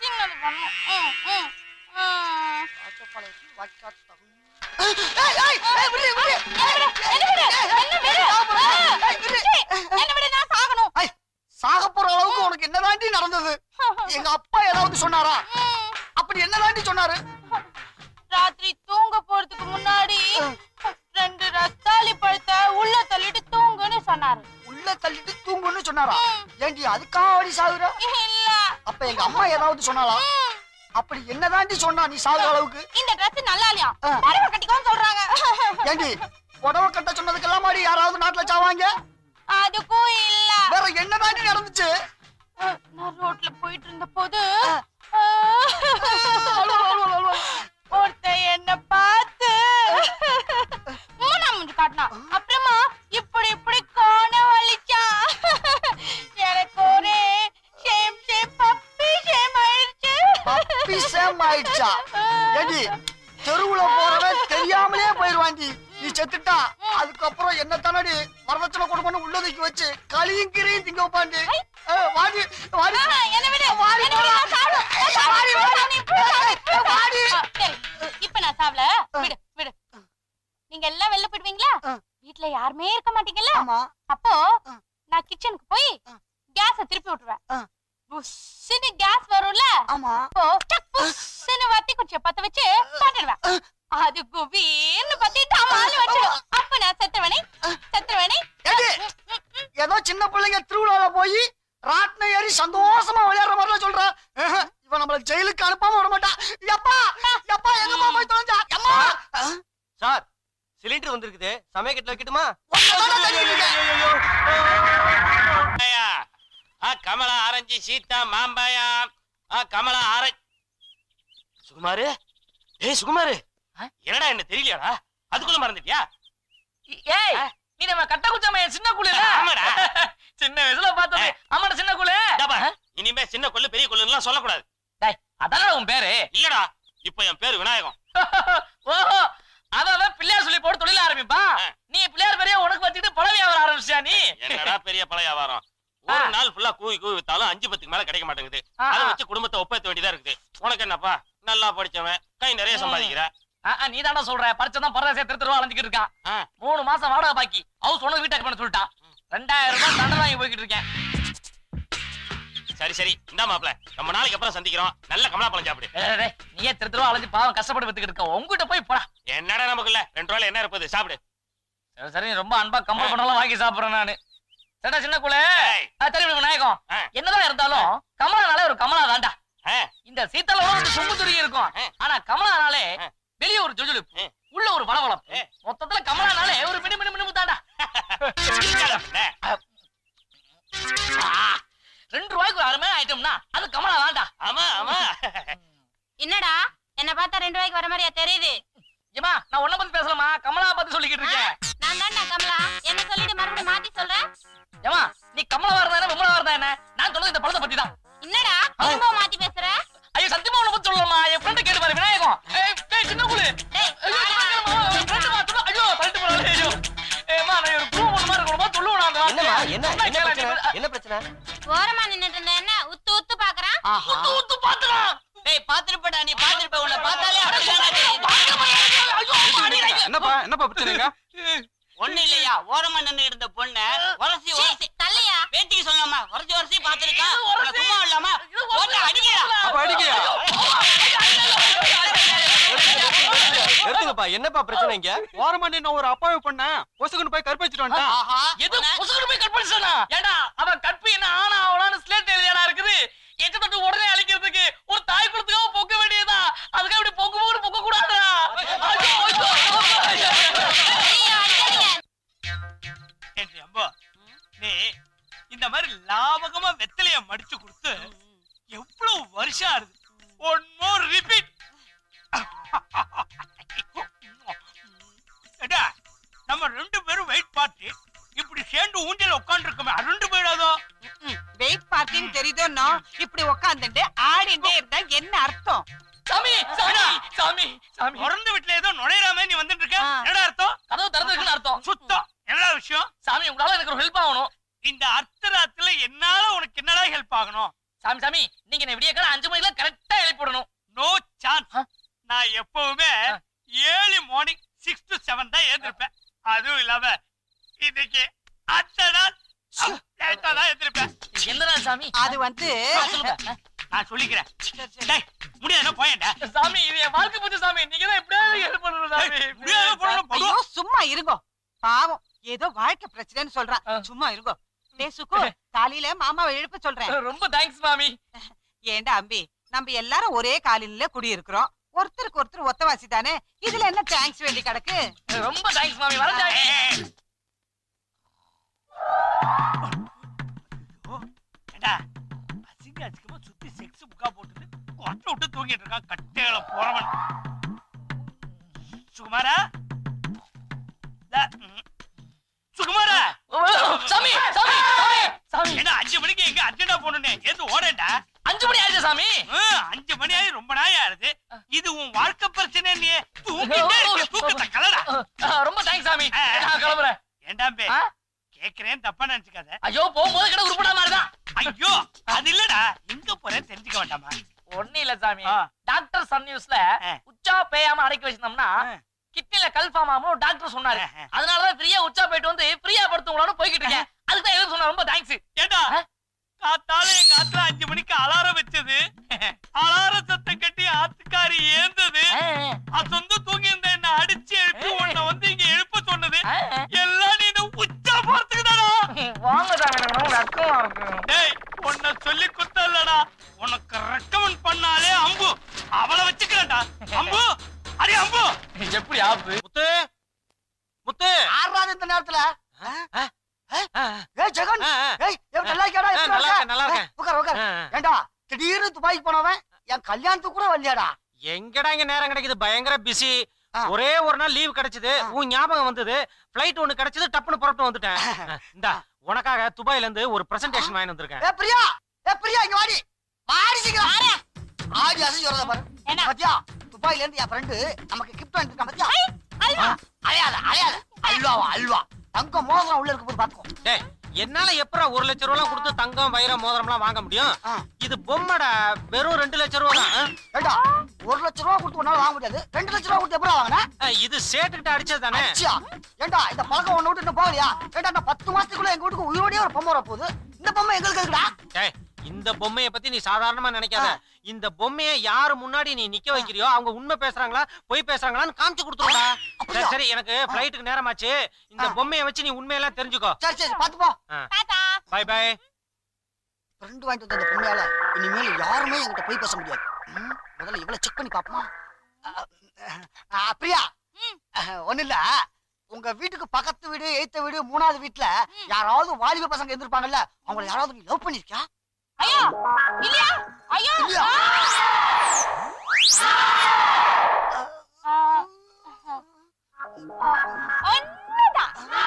சின்னது பண்ணும் விட நான் சாகணும் சாக போற அளவுக்கு உனக்கு என்னதாண்டி நடந்தது? எங்க அப்பா ஏதாவது சொன்னாரா? அப்படி என்னதாண்டி சொன்னாரு? ராத்திரி தூங்க போறதுக்கு முன்னாடி சொன்னாரா? ஏண்டி அதுக்காக அவடி சாகுற? இல்ல. அப்ப எங்க அம்மா ஏதாவது சொன்னாளா? ம், அப்படி என்னதாண்டி சொன்னா நீ சாகுற அளவுக்கு? இந்த Dress நல்லா இல்லையா. புடவை கட்டிக்கோன்னு சொல்றாங்க. ஏண்டி புடவை கட்ட சொன்னதுக்கெல்லாம் மாடி யாராவது நாட்டுல சாவாங்க? அதுக்கும் இல்ல. வேற என்னதாண்டி நடந்துச்சு? நான் ரோட்ல போயிட்டு இருந்த போது ஏண்டி தெருவுல போறவன் தெரியாமலே போயிருவாண்டி நீ செத்துட்டா அதுக்கப்புறம் என்ன தானடி வரதட்சணை கொடுக்கணும்னு உள்ளதுக்கு வச்சு களியும் கிரியும் திங்க வைப்பாண்டி ஏய், வாடி வாடி ஆ, என்னை விடு, வாடி என்னை விடு, நான் சாவல. நான் சாவல. வாடி, வாடி. நீ இப்படி சாவு. வாடி. ஆ, சரி, இப்ப நான் சாவல விடு விடு நீங்க எல்லாம் வெளில போயிடுவீங்களா ஆ. வீட்ல யாருமே இருக்க மாட்டீங்கல்ல ஆமா அப்போ ஆ. நான் கிச்சனுக்கு போய் ஆ. கேஸ திருப்பி விட்டுருவேன் ஆ. புஷ்ஷுன்னு கேஸ் வரும்ல ஆமா அப்போ டக் புஷ்ஷுன்னு வத்தி குச்சிய பத்த வச்சு பாட்டுடுவேன் அது குபீர்னு பத்தி டமால் வச்சிடும் அப்ப நான் செத்துருவேனே செத்துருவேனே ஏண்டி ஏதோ சின்ன பிள்ளைங்க திருவிழால போய் ராட்டினம் ஏறி சந்தோஷமா விளையாடுற மாதிரிலாம் சொல்றா. இவன் நம்மள ஜெயிலுக்கு அனுப்பாம விட மாட்டா. எப்பா எப்பா எங்கம்மா போய் தொலைஞ்சா? அம்மா சார் சிலிண்டர் வந்திருக்குது. வைக்கட்டுமா? இருக்கேன். மாம்பழா. ஆ கமலா ஆரஞ்சு சீதா மாம்பழம் ஆ கமலா ஆரஞ்சு சுகுமாரு? ஏய் சுகுமாரு. என்னடா என்ன தெரியலையாடா? அதுக்குள்ள மறந்துட்டியா? ஏய் நீ நம்ம கட்ட குச்சமைய சின்ன குள்ள ஆமாடா. சின்ன வயசுல பார்த்தது ஆமாடா சின்ன இந்தாப்பா, இனிமே சின்ன கொள்ளு பெரிய கொள்ளுலாம் சொல்லக்கூடாது. டேய் அதானே உன் பேரு. இல்லடா இப்ப என் பேரு விநாயகம். ஓஹோ அதான் பிள்ளையார் சொல்லி போட்டு தொழில ஆரம்பிப்பா. நீ பிள்ளையார் பெரிய உனக்கு வச்சுட்டு பழவி வியாபாரம் ஆரம்பிச்சியா நீ? என்னடா பெரிய பழைய வியாபாரம்? ஒரு. நாள் ஃபுல்லா கூவி கூவி வித்தாலும் அஞ்சு பத்துக்கு மேல கிடைக்க மாட்டேங்குது. அதை. வச்சு குடும்பத்தை ஒப்பேத்த வேண்டியதா இருக்குது. உனக்கு என்னப்பா? நல்லா படிச்சவன் கை நிறைய. சம்பாதிக்கிற. நீ தாண்டா சொல்ற. பரிச்சதான் பரதேசிய திரு திருவா அலைஞ்சிட்டு இருக்கான். மூணு மாசம் வாடகை பாக்கி. ஹவுஸ் ஒண்ணு வீட்டாக்கு பண்ண சொல்லிட்டான் ரெண்டாயிரம் ரூபாய் தண்டனை வாங்கி போய்கிட்டு இருக்கேன். சரி சரி. இந்தா மாப்ள ரொம்ப நாளைக்கு அப்புறம் சந்திக்கிறோம். நல்ல கமலா பழம் சாப்பிடு. நீயே திரு திருவா அலைஞ்சு பாவம் கஷ்டப்பட்டு வித்துக்கிட்டு இருக்க. உங்ககிட்ட போய் போடா. என்னடா நமக்கு இல்ல? ரெண்டு ரூபாயில என்ன இருப்பது? சாப்பிடு. சரி சரி. ரொம்ப அன்பா கம்பல் பண்ணலாம் வாங்கி சாப்பிடுறேன் நானு. சரிடா சின்ன குள்ள சரி விநாயகம். என்னதான் இருந்தாலும் கமலானாலே ஒரு கமலா தான்டா ஆ, இந்த சீத்தல ஒரு சும்பு துருகி இருக்கும். ஆனா கமலானாலே. வெளிய ஒரு ஜொஜுலுப்பு. உள்ள ஒரு பளபளப்பு ஆ. மொத்தத்துல கமலானாலே ஒரு மினு மினு மினு தாண்டா? ரெண்டு ரூபாய்க்கு அருமையான ஐட்டம்னா அது கமலா தான்டா ஆமா ஆமா. என்னடா? என்ன பார்த்தா ரெண்டு ரூபாய்க்கு வர மாதிரியா தெரியுது? ஏமா நான் உன்ன பத்தி பேசலாமா? கமலா பத்தி சொல்லிக்கிட்டு இருக்கேன். உத்து பாத்துறான் டேய் பாத்துருப்படா நீ பாத்துருப்ப உன்னை பார்த்தாலே என்னப்பா என்னப்பா பிரச்சனைங்க? ஒண்ணு இல்லையா ஓரமா நின்னு இருந்த பொண்ண உரசி உரசி. தள்ளியா? வேட்டிக்கு சொல்லாமா உரசி உரசி பாத்துருக்கா உரசி. சும்மா இல்லாமா. போட்டு அடிக்கிறா அப்ப அடிக்கயா என்னப்பா பிரச்சனை இங்க? ஓரமா நின்னு ஒரு அப்பாவி பண்ண பொசுக்குன்னு போய் கற்பழிச்சிட்டு வந்துட்டான். ஆஹா எது பொசுக்கு போய் கட் பண்ணிச்சானா ஏடா ஏடா நம்ம ரெண்டு பேரும் வெயிட் பார்ட்டி இப்படி சேர்ந்து ஊஞ்சல் உட்கார்ந்து இருக்கோமே அருண்டு போயிடாதோ வெயிட் பார்ட்டின்னு தெரியுதோன்னா இப்படி உக்காந்துட்டு ஆடிண்டே இருந்தா என்ன அர்த்தம்? சாமி சாமி சாமி சாமி. பிறந்த வீட்டுல ஏதோ நுழையிறாம நீ வந்துட்டு இருக்க ஆ. என்னடா அர்த்தம்? கதவு திறந்திருக்குன்னு அர்த்தம். சுத்தம். என்னடா விஷயம்? சாமி உங்களால எனக்கு ஒரு ஹெல்ப் ஆகணும். இந்த அர்த்தராத்துல என்னால உனக்கு என்னடா ஹெல்ப் சாமி சாமி நீங்க என்ன விடிய காலம் அஞ்சு மணிக்கெல்லாம் கரெக்டா எழுப்பிடணும் நோ சான்ஸ் ஆ? நான் எப்பவுமே ஆ. ஏழு மார்னிங் சிக்ஸ் டு செவன் தான் எழுந்திருப்பேன் அதுவும் இல்லாம இன்னைக்கு அந்த நாள் லேட்டா தான் எழுந்திருப்பேன் என்னடா சாமி அது வந்து ஆ, சொல்லுங்க. நான் சொல்லிக்கிறேன். டேய் முடியாதுன்னா போயேன்டா. சாமி இது என் வாழ்க்கை போச்சு சாமி. நீங்க தான் எப்படியாவது ஹெல்ப் பண்ணணும் சாமி. டேய், முடியாத போடணும் ஐயோ சும்மா இருங்கோ. பாவம். ஏதோ வாழ்க்கை பிரச்சனைன்னு சொல்றான். சும்மா இருங்கோ. டேய் சுக்கு காலையில மாமாவை எழுப்ப சொல்றேன். ரொம்ப தேங்க்ஸ் மாமி. ஏண்டா அம்பி நம்ம எல்லாரும் ஒரே காலையில குடியிருக்கிறோம். ஒருத்தருக்கு ஒருத்தர் ஒத்தவாசி தானே? இதுல என்ன தேங்க்ஸ் வேண்டி கிடக்கு? ரொம்ப தேங்க்ஸ் மாமி வர அசிங்க அசிங்கமா சுத்தி செக்ஸ் புக்கா போட்டுட்டு கொட்டை விட்டு தூங்கிட்டு இருக்கான். கட்டையில போறவன். சுகுமாரா. சுகுமாரா? சாமி சாமி சாமி சாமி. என்ன அஞ்சு மணிக்கு எங்க அர்ஜென்டா போகணும்னு எது ஓடேன்டா. அஞ்சு மணி ஆயிடுச்சு சாமி? அஞ்சு மணி ஆகி ரொம்ப நாள் ஆகுது இது உன் வாழ்க்கை பிரச்சனை நீ. தூங்கிட்டே இருக்க. தூக்கத்தை கலடா. ரொம்ப தேங்க்ஸ் சாமி. நான் கிளம்புறேன். ஏண்டாம்பே ஆ? கேக்குறேன் தப்பா நினைச்சுக்காத. ஐயோ போகும்போது கடை உருப்படா மாதிரிதான். ஐயோ அது இல்லடா. எங்க போறேன் தெரிஞ்சுக்க வேண்டாமா? ஒண்ணு இல்ல சாமி. டாக்டர் சன் நியூஸ்ல. உச்சா பேயாம அடக்கி வச்சிருந்தோம்னா. கிட்னில கல்ஃபார்ம் ஆகும் டாக்டர் சொன்னாரு. அதனாலதான் ஃப்ரீயா உச்சா போயிட்டு வந்து ஃப்ரீயா படுத்துங்களான்னு போய்கிட்டு இருக்கேன். அதுக்கு தான் எதுவும் சொன்னா ரொம்ப தேங்க்ஸ் ஏண்டா? காத்தால எங்க ஆத்துல அஞ்சு மணிக்கு அலாரம் வச்சது. அலாரம் சத்தம் கட்டி ஆத்துக்காரி ஏந்தது. சொந்த தூங்கி இருந்த என்ன அடிச்சு எழுப்பி உன்னை வந்து இங்க எழுப்ப சொன்னது. எல்லாம் வாங்க சாமி எனக்கு ரொம்ப வெக்கமா இருக்கு டேய் உன்னை சொல்லி குத்தல்லடா உனக்கு ரெக்கமெண்ட் பண்ணாலே அம்பு. அவளை வச்சுக்கிறேன்டா. அம்பு. அடி அம்பு. எப்படி ஆப்பு? முத்து. முத்து. ஆறாவது இந்த நேரத்துல ஏய் ஜெகன். ஏய் நல்லா நல்லா நல்லா இருக்கேன். உட்கார் உட்கார். ஏண்டா திடீர்னு துபாய்க்கு போனவன் என் கல்யாணத்துக்கு கூட வரலையாடா. எங்கடா இங்க நேரம் கிடைக்குது? பயங்கர பிஸி. ஒரே ஒரு நாள் லீவ் கிடைச்சது. உன் ஞாபகம் வந்தது ஃபிளைட் ஒண்ணு கிடைச்சது டப்புன்னு புறப்பட்டு வந்துட்டேன். இந்தா உனக்காக துபாயில இருந்து ஒரு பிரசன்டேஷன் வாங்கி வந்திருக்கேன். ஏ பிரியா! ஏ பிரியா இங்க வாடி. வாடி சீக்கிரம் ஆடி அசை சொல்றத பாரு. என்ன? பாத்தியா? துபாயில இருந்து என் ஃப்ரெண்டு நமக்கு கிஃப்ட் வாங்கிருக்கான் பாத்தியா? அல்வா. அலையாத அலையாத. அல்வாவா அல்வா. தங்க மோதிரம் உள்ள இருக்கு போய் பாத்துக்கோ. டேய் என்னால எப்பரா ஒரு லட்சம் ரூபாய் கொடுத்து தங்கம் வைரம் மோதிரம்லாம் வாங்க முடியும். இது பொம்மைடா வெறும் ரெண்டு லட்சம் ரூபா தான் ஒரு லட்ச ரூபா கொடுத்து உன்னால வாங்க முடியாது? ரெண்டு லட்ச ரூபா கொடுத்து எப்படி வாங்கின? இது சேட்டுக்கிட்ட அடிச்சது தானே? ஏண்டா இந்த பழக்கம் ஒண்ணு விட்டு இன்னும் போகலையா? ஏண்டா இந்த பத்து மாசத்துக்குள்ள எங்க வீட்டுக்கு உயிரோடய ஒரு பொம்மை வர போகுது இந்த பொம்மை எங்களுக்கு இருக்குடா இந்த பொம்மைய பத்தி நீ சாதாரணமா நினைக்காத. இந்த பொம்மைய யாரு முன்னாடி நீ நிக்க வைக்கிறியோ அவங்க உண்மை பேசுறாங்களா பொய் பேசுறாங்களான்னு காமிச்சு கொடுத்துருடா சரி சரி எனக்கு ஃபிளைட்டுக்கு நேரமாச்சு. இந்த. பொம்மைய வச்சு நீ உண்மையெல்லாம் தெரிஞ்சுக்கோ. சரி சரி பாத்து போ பை பை ஃப்ரெண்டு வாங்கிட்டு வந்த இந்த பொம்மையால இனிமேல் யாருமே என்கிட்ட போய் பேச முடியாது. முதல்ல இவ்வளவு செக் பண்ணி பாப்போமா பிரியா. அஹ், ஒண்ணும் இல்ல. உங்க வீட்டுக்கு பக்கத்து வீடு எய்த்த வீடு மூணாவது வீட்டுல யாராவது வாலிப பசங்க இருந்திருப்பாங்கல்ல அவங்கள யாராவது நீ லவ் பண்ணிருக்கியா? ஐயோ இல்லையா ஐயோ இல்லையா? ஆ, ஒண்ணுதான் ஆ,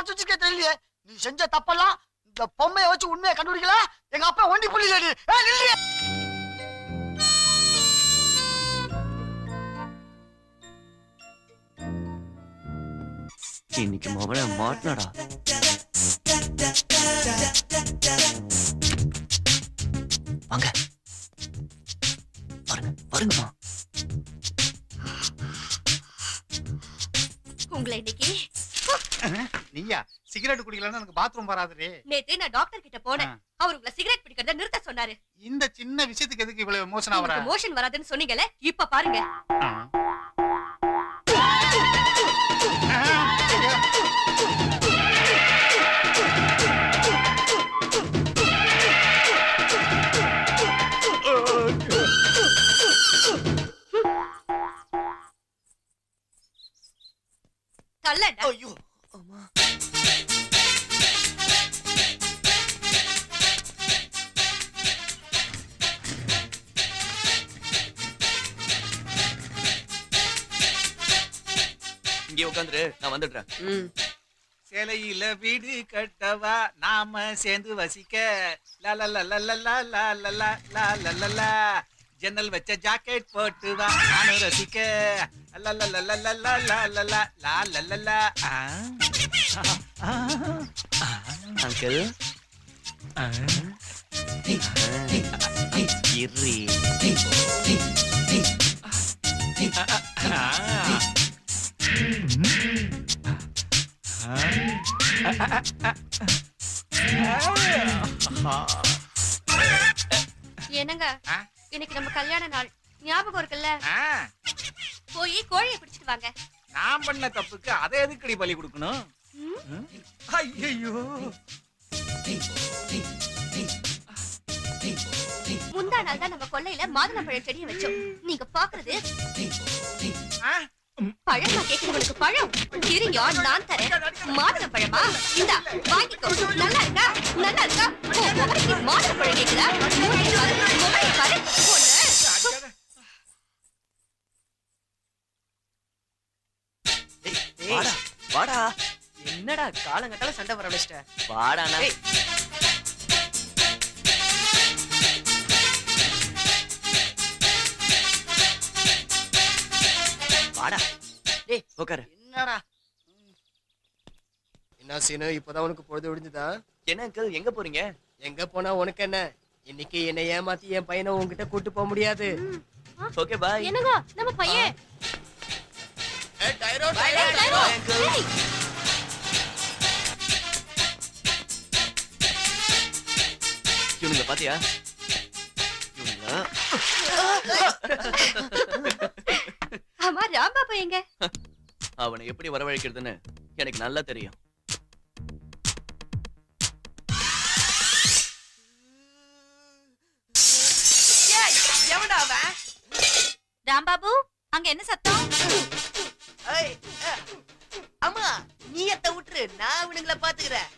மறைச்சு வச்சிருக்கே தெரியலையே. நீ செஞ்ச தப்பெல்லாம் இந்த பொம்மையை வச்சு உண்மையை கண்டுபிடிக்கல? எங்க அப்பா ஒண்டி புள்ளி லேடி இன்னைக்கு மொபைல மாட்டினடா. வாங்க. பாருங்க பாருங்கம்மா. உங்களை இன்னைக்கு நீயா? சிகரெட் குடிக்கலன்னு எனக்கு பாத்ரூம் வராதுரே நேத்து நான் டாக்டர் கிட்ட போனேன். அவர் உங்களை சிகரெட் பிடிக்கிறத நிறுத்த சொன்னாரு. இந்த சின்ன விஷயத்துக்கு எதுக்கு இவ்வளவு எமோஷன் ஆவற? மோஷன் வராதுன்னு சொன்னீங்கல்ல இப்ப பாருங்க. இங்கே உட்காந்துரு நான் வந்துடுறேன் சிலையில வீடு கட்டவா நாம சேர்ந்து வசிக்க ஜன்னல் வச்ச ஜாக்கெட் போட்டு வா நானும் ரசிக்க அங்கிள் இர்ரி போய் கோழியை பிடிச்சிட்டு வாங்க. நான் பண்ண தப்புக்கு அதை எதுக்கடி பலி கொடுக்கணும்? ஐயோ முந்தா நாள் தான் நம்ம கொல்லையில மாதுளம்பழம் செடியை வச்சோம். நீங்க பாக்குறது பழமா கேக்குறவங்களுக்கு பழம்? இருங்க நான் தரேன். மாதுளம் பழமா? இந்தா வாங்கிக்கோ. நல்லா இருக்கா? நல்லா இருக்கா? மாதுளம் பழம் மூஞ்சி பாரு பாரு. என்னடா காலங்கட்டால சண்டை வர வச்சிட்ட வாடா அண்ணா. ஏய். வாடா. டேய். உட்காரு என்னடா? என்ன சீனு இப்பதான் உனக்கு பொழுது விடுஞ்சுதா? என்ன அங்கிள் எங்க போறீங்க? எங்க போனா உனக்கு என்ன? இன்னைக்கு என்னை ஏமாத்தி என் பையனை உன்கிட்ட கூட்டு போக முடியாது. ஓகே பாய் என்னங்க? நம்ம பையன். டைரோ ஏய், டைரோ, இவனுங்க பாத்தியா? ஆமா ராம்பாபு எங்க? அவனை எப்படி வரவழைக்கிறதுன்னு எனக்கு நல்லா தெரியும். ராம்பாபு அங்க என்ன சத்தம்? அம்மா நீ எத்த விட்டுரு நான் இவனுங்கள பாத்துக்கிறேன்.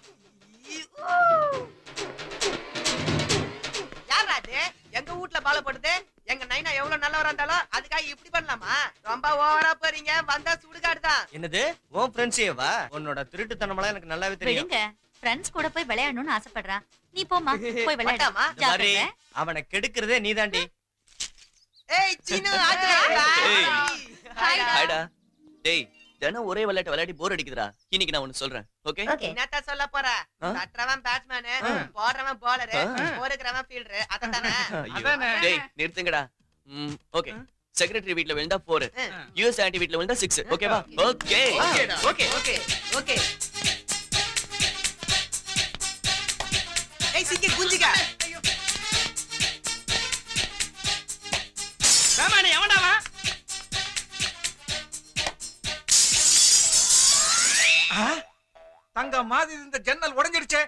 எங்க வீட்ல பால போடுது எங்க நைனா எவ்வளவு நல்லவரா இருந்தாலும் அதுக்காக இப்படி பண்ணலாமா? ரொம்ப ஓவரா போறீங்க. வந்தா சுடுகாடு தான் என்னது? உன் ஃப்ரெண்ட்ஸேவா உன்னோட திருட்டுத்தனமெல்லாம் எனக்கு நல்லாவே தெரியும். ஃப்ரெண்ட்ஸ் கூட போய் விளையாடணும்னு ஆசைப்படுறான். நீ போமா போய் விளையாடு. வட்டாமா? இந்த மாதிரி ஜாக்கிரதை. அவனை கெடுக்கிறதே நீதாண்டி. ஏய். ஹாய்டா ஹாய்டா டேய் தினம் ஒரே விளையாட்டு விளையாடி போர் அடிக்குதுடா. இன்னைக்கு நான் ஒன்னு சொல்றேன். ஓகே என்னத்த சொல்ல போற? தட்டுறவன் பேட்ஸ்மேனு. போடுறவன் போலரு. போருக்கிறவன் ஃபீல்டரு. டேய் நிறுத்துங்கடா. ம் ஓகே செக்ரட்டரி வீட்ல விழுந்தா போர் யூஎஸ் ஆன்டி வீட்ல விழுந்தா சிக்ஸ் ஓகேவா ஓகே ஓகே ஓகே ஓகே ஏய் சிங்கி குஞ்சிக தங்க மாதிரி இந்த ஜன்னல் உடைஞ்சிடுச்சே.